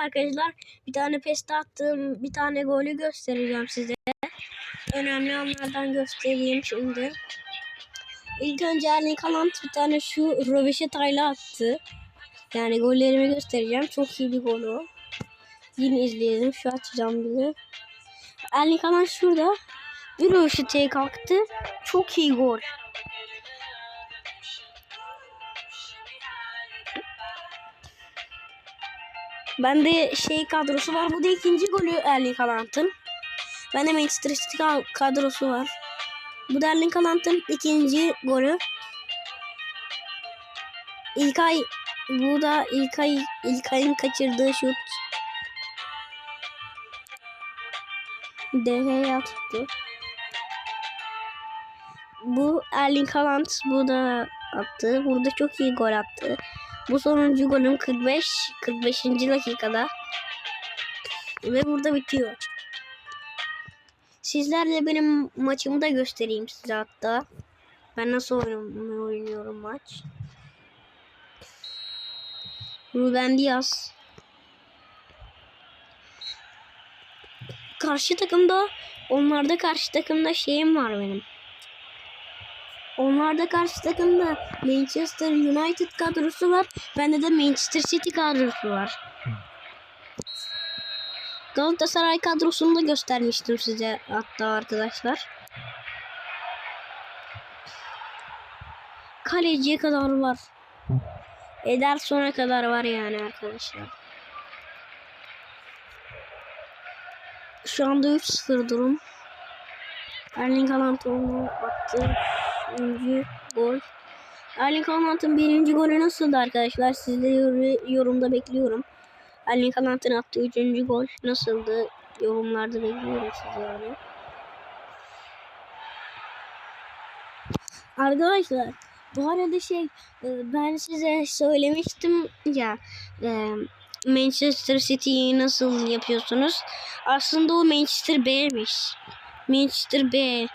arkadaşlar. Bir tane peste attığım bir tane golü göstereceğim size. Önemli anlardan göstereyim şimdi. İlk önce Erling Haaland bir tane şu röveşatayla attı. Yani gollerimi göstereceğim. Çok iyi bir gol o. Yine izleyelim. Şu açacağım bizi. Erling Haaland şurada. Bir röveşataya kalktı. Çok iyi gol. Bende şey kadrosu var. Bu da ikinci golü Erling Haaland'ın. Bende Manchester City kadrosu var. Bu da Erling Haaland'ın ikinci golü. İlkay bu da İlkay İlkay'ın kaçırdığı şut. DH attı. Bu Erling Haaland bu da attı. Burada çok iyi gol attı. Bu sonuncu golüm 45 45. dakikada. Ve burada bitiyor. Sizlerle benim maçımı da göstereyim size hatta. Ben nasıl oynuyorum maç. Ruben Diaz. Karşı takımda onlarda karşı takımda şeyim var benim. Onlarda karşı takımda Manchester United kadrosu var. Bende de Manchester City kadrosu var. Galatasaray kadrosunu da göstermiştim size hatta arkadaşlar. Kaleciye kadar var. Ederson'a kadar var yani arkadaşlar. Şu anda 3-0 durum. Erling Haaland onu attı. Üçüncü gol. Erling Haaland'ın birinci golü nasıldı arkadaşlar? Siz de yorumda bekliyorum. Erling Haaland'ın attığı üçüncü gol nasıldı? Yorumlarda bekliyorum sizi yani. Arkadaşlar bu arada şey ben size söylemiştim ya Manchester City'yi nasıl yapıyorsunuz? Aslında o Manchester B'miş. Manchester B.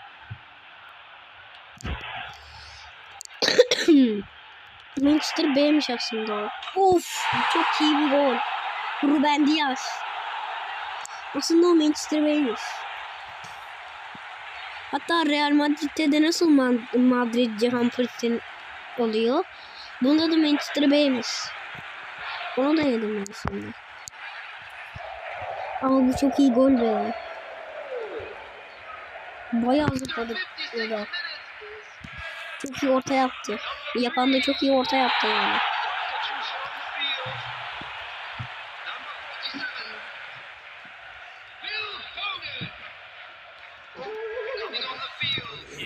Manchester B'miş aslında o. Of çok iyi bir gol. Ruben Diaz. Aslında o Manchester B'miş. Hatta Real Madrid'de de nasıl Madrid Cihan Pırt'ın oluyor. Bunda da Manchester B'miş. Onu da yedim ben şimdi. Ama bu çok iyi gol be. Bayağı zıpladı burada. Çok iyi orta yaptı. Yapan da çok iyi orta yaptı yani.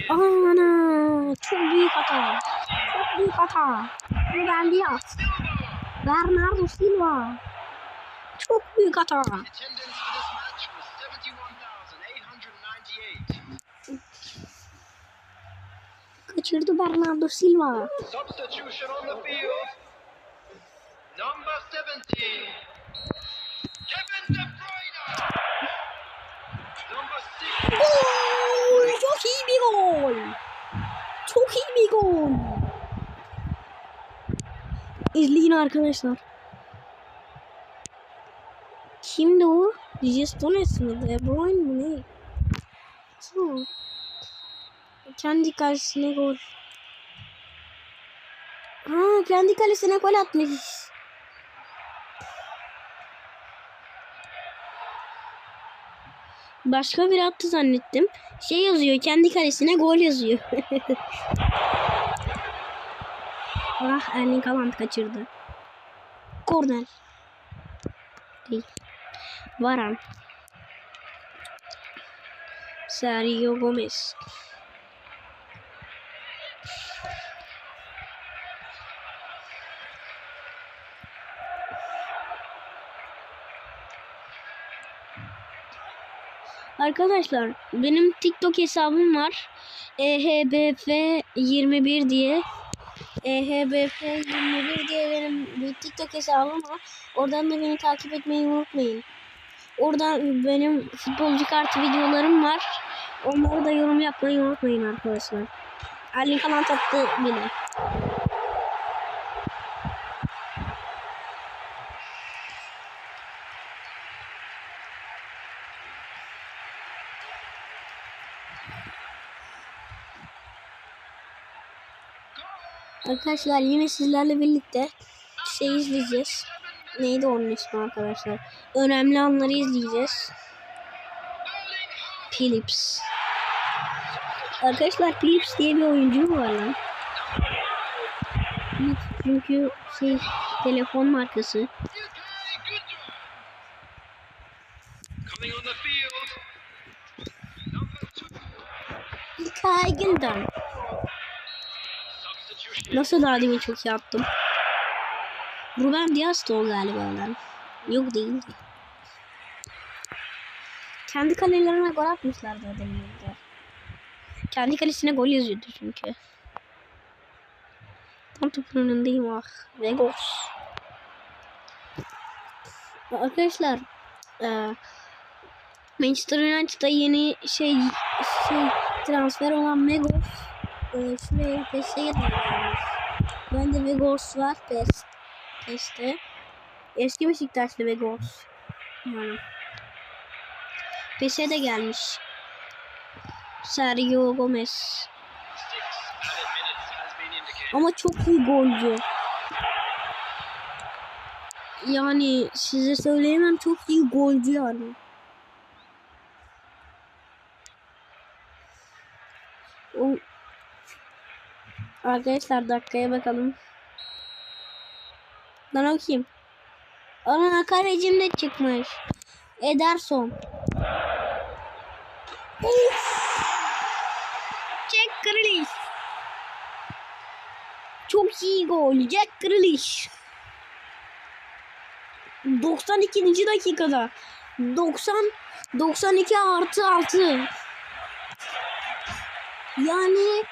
Ana çok büyük hata. Çok büyük hata. Ruben Diaz. Bernardo Silva. Çok büyük hata. Kaçırdı Bernardo Silva. Substitution on the field. Number 17. Kevin De Bruyne. Number 6. Gol! Çok iyi bir gol. Çok iyi bir gol. İzleyin arkadaşlar. Kimdi o? Jistones mi? De Bruyne mi ne? O? Kendi kalesine gol. Ha kendi kalesine gol atmış. Başka bir attı zannettim. Şey yazıyor kendi kalesine gol yazıyor. ah Erling Haaland kaçırdı. Korner. Varan. Sergio Gomez. Arkadaşlar benim TikTok hesabım var. E EHBF21 diye. E EHBF21 diye benim bir TikTok hesabım var. Oradan da beni takip etmeyi unutmayın. Oradan benim futbolcu kartı videolarım var. Onları da yorum yapmayı unutmayın arkadaşlar. Erling Haaland attı bile. Arkadaşlar yine sizlerle birlikte şey izleyeceğiz. Neydi onun ismi arkadaşlar? Önemli anları izleyeceğiz. Philips. Arkadaşlar Philips diye bir oyuncu var lan. Çünkü şey telefon markası. UK, good Nasıl demin çok iyi attım. Ruben Diaz da o galiba lan. Yok değildi. Kendi kalelerine gol atmışlar da demin de. Kendi kalesine gol yazıyordu çünkü. Tam topun önündeyim ah. Ve gol. Arkadaşlar eee, Manchester United'da yeni şey şey transfer olan Megos eee, şuraya PES'e getirmiş. Bende Vegors var PES. PES'te. Eski Beşiktaşlı Vegors. Yani. PES'e de gelmiş. Sergio Gomez. Ama çok iyi golcü. Yani size söyleyemem çok iyi golcü yani. O Arkadaşlar dakikaya bakalım. Lan o kim? Ana kalecim de çıkmış. Ederson. Jack Grealish. Çok iyi gol. Jack Grealish. 92. dakikada. 90 92 artı 6. Yani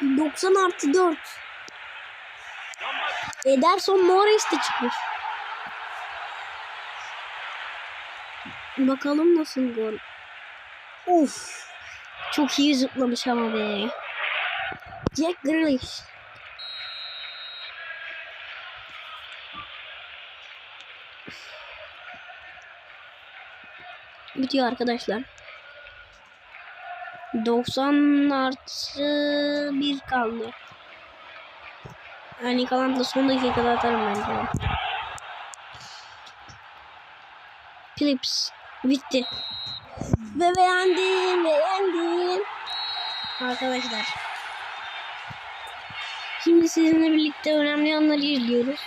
90 artı 4. Ederson Morris de çıkmış. Bakalım nasıl gol. Of. Çok iyi zıplamış ama be. Jack Grealish. Bitiyor arkadaşlar. 90 artı 1 kaldı. Yani kalan da son dakikada atarım bence. Philips bitti. Ve beğendim, beğendim. Arkadaşlar. Şimdi sizinle birlikte önemli anları izliyoruz.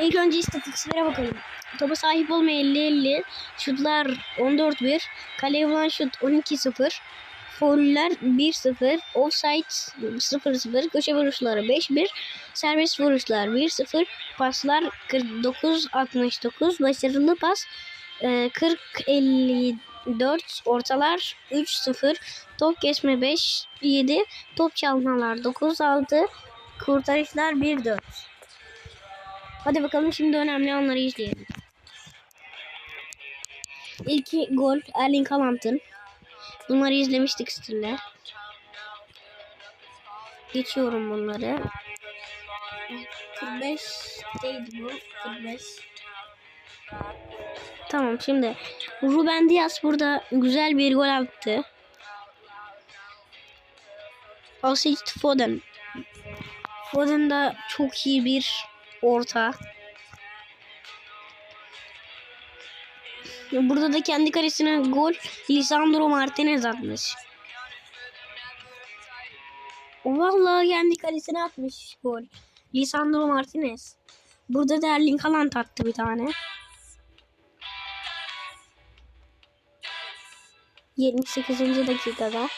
İlk önce istatistiklere bakalım. Topa sahip olma 50-50. Şutlar 14-1. Kaleye vuran şut 12-0. Fauller 1-0. Offside 0-0. Köşe vuruşları 5-1. Serbest vuruşlar 1-0. Paslar 49-69. Başarılı pas e, 40-54. Ortalar 3-0. Top kesme 5-7. Top çalmalar 9-6. Kurtarışlar 1-4. Hadi bakalım şimdi önemli anları izleyelim. İlk gol Erling Haaland'ın. Bunları izlemiştik sizinle. Geçiyorum bunları. 45 değildi bu. 45. Tamam şimdi Ruben Diaz burada güzel bir gol attı. Assist Foden. Foden da çok iyi bir orta. Burada da kendi kalesine gol Lisandro Martinez atmış. Vallahi kendi kalesine atmış gol. Lisandro Martinez. Burada da Erling Haaland attı bir tane. 78. dakikada.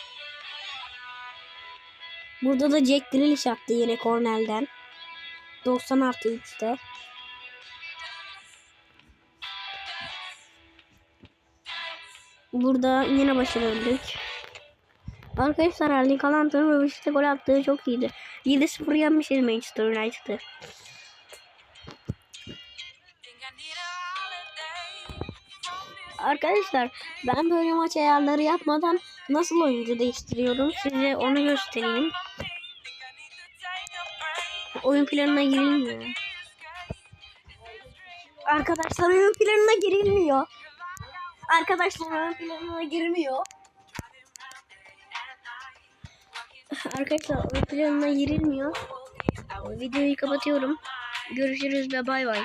Burada da Jack Grealish attı yine kornerden. 90 artı 3'te. Burada yine başarıldık. Arkadaşlar Erling Haaland'ın Röveş'te gol attığı çok iyiydi. 7-0 yenmişiz Manchester United'ı. Arkadaşlar ben böyle maç ayarları yapmadan nasıl oyuncu değiştiriyorum size onu göstereyim. Oyun planına girilmiyor. Arkadaşlar oyun planına girilmiyor. Arkadaşlar oyun planına girmiyor. Arkadaşlar ön planına girilmiyor. Videoyu kapatıyorum. Görüşürüz ve bay bay.